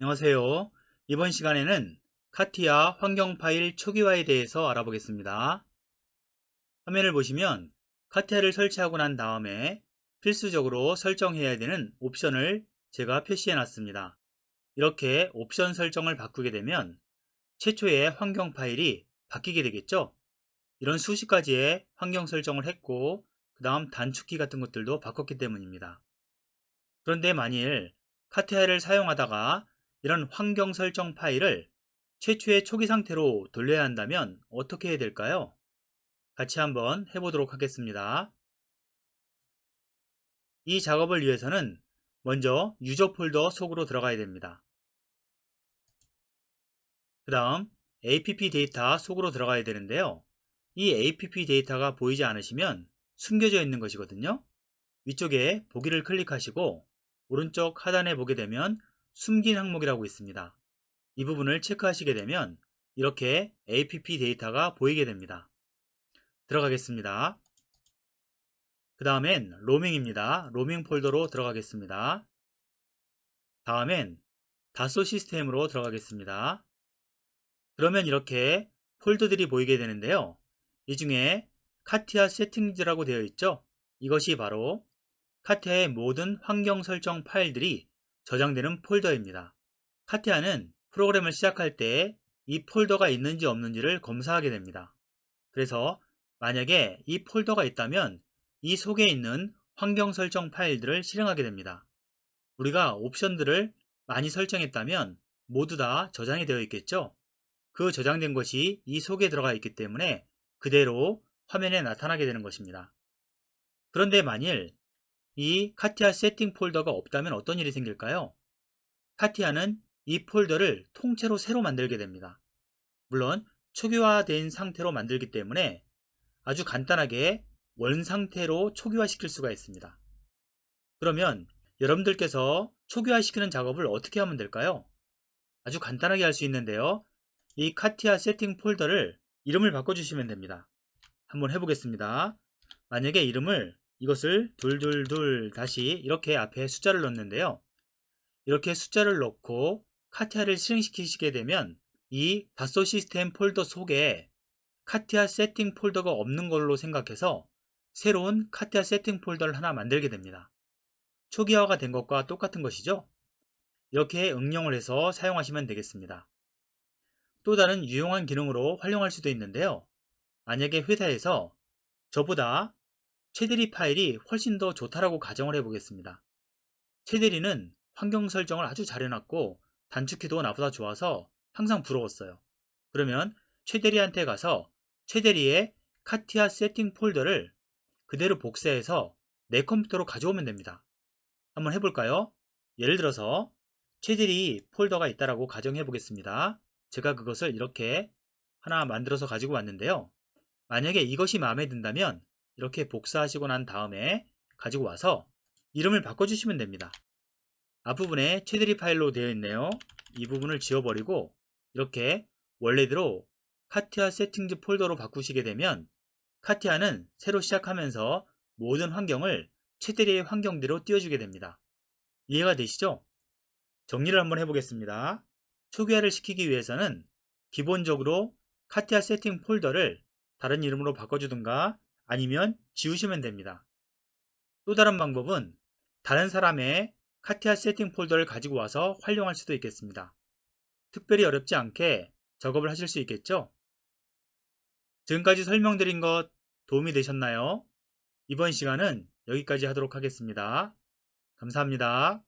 안녕하세요. 이번 시간에는 카티아 환경 파일 초기화에 대해서 알아보겠습니다. 화면을 보시면 카티아를 설치하고 난 다음에 필수적으로 설정해야 되는 옵션을 제가 표시해 놨습니다. 이렇게 옵션 설정을 바꾸게 되면 최초의 환경 파일이 바뀌게 되겠죠? 이런 수십 가지의 환경 설정을 했고 그 다음 단축키 같은 것들도 바꿨기 때문입니다. 그런데 만일 카티아를 사용하다가 이런 환경 설정 파일을 최초의 초기 상태로 돌려야 한다면 어떻게 해야 될까요? 같이 한번 해보도록 하겠습니다. 이 작업을 위해서는 먼저 유저 폴더 속으로 들어가야 됩니다. 그 다음 app 데이터 속으로 들어가야 되는데요. 이 app 데이터가 보이지 않으시면 숨겨져 있는 것이거든요. 위쪽에 보기를 클릭하시고 오른쪽 하단에 보게 되면 숨긴 항목이라고 있습니다. 이 부분을 체크하시게 되면 이렇게 app 데이터가 보이게 됩니다. 들어가겠습니다. 그 다음엔 로밍입니다. 로밍 폴더로 들어가겠습니다. 다음엔 다소 시스템으로 들어가겠습니다. 그러면 이렇게 폴더들이 보이게 되는데요. 이 중에 카티아 세팅즈라고 되어 있죠. 이것이 바로 카티아의 모든 환경 설정 파일들이 저장되는 폴더입니다. 카티아는 프로그램을 시작할 때 이 폴더가 있는지 없는지를 검사하게 됩니다. 그래서 만약에 이 폴더가 있다면 이 속에 있는 환경 설정 파일들을 실행하게 됩니다. 우리가 옵션들을 많이 설정했다면 모두 다 저장이 되어 있겠죠? 그 저장된 것이 이 속에 들어가 있기 때문에 그대로 화면에 나타나게 되는 것입니다. 그런데 만일 이 카티아 세팅 폴더가 없다면 어떤 일이 생길까요? 카티아는 이 폴더를 통째로 새로 만들게 됩니다. 물론 초기화된 상태로 만들기 때문에 아주 간단하게 원 상태로 초기화시킬 수가 있습니다. 그러면 여러분들께서 초기화시키는 작업을 어떻게 하면 될까요? 아주 간단하게 할 수 있는데요. 이 카티아 세팅 폴더를 이름을 바꿔주시면 됩니다. 한번 해보겠습니다. 만약에 이름을 이것을 둘둘둘 다시 이렇게 앞에 숫자를 넣는데요. 이렇게 숫자를 넣고 카티아를 실행시키시게 되면 이 다소 시스템 폴더 속에 카티아 세팅 폴더가 없는 걸로 생각해서 새로운 카티아 세팅 폴더를 하나 만들게 됩니다. 초기화가 된 것과 똑같은 것이죠. 이렇게 응용을 해서 사용하시면 되겠습니다. 또 다른 유용한 기능으로 활용할 수도 있는데요. 만약에 회사에서 저보다 최대리 파일이 훨씬 더 좋다라고 가정을 해보겠습니다. 최대리는 환경 설정을 아주 잘 해놨고 단축키도 나보다 좋아서 항상 부러웠어요. 그러면 최대리한테 가서 최대리의 카티아 세팅 폴더를 그대로 복사해서 내 컴퓨터로 가져오면 됩니다. 한번 해볼까요? 예를 들어서 최대리 폴더가 있다라고 가정해 보겠습니다. 제가 그것을 이렇게 하나 만들어서 가지고 왔는데요. 만약에 이것이 마음에 든다면 이렇게 복사하시고 난 다음에 가지고 와서 이름을 바꿔주시면 됩니다. 앞부분에 최대리 파일로 되어 있네요. 이 부분을 지워버리고 이렇게 원래대로 카티아 세팅즈 폴더로 바꾸시게 되면 카티아는 새로 시작하면서 모든 환경을 최대리의 환경대로 띄워주게 됩니다. 이해가 되시죠? 정리를 한번 해보겠습니다. 초기화를 시키기 위해서는 기본적으로 카티아 세팅 폴더를 다른 이름으로 바꿔주든가 아니면 지우시면 됩니다. 또 다른 방법은 다른 사람의 카티아 세팅 폴더를 가지고 와서 활용할 수도 있겠습니다. 특별히 어렵지 않게 작업을 하실 수 있겠죠? 지금까지 설명드린 것 도움이 되셨나요? 이번 시간은 여기까지 하도록 하겠습니다. 감사합니다.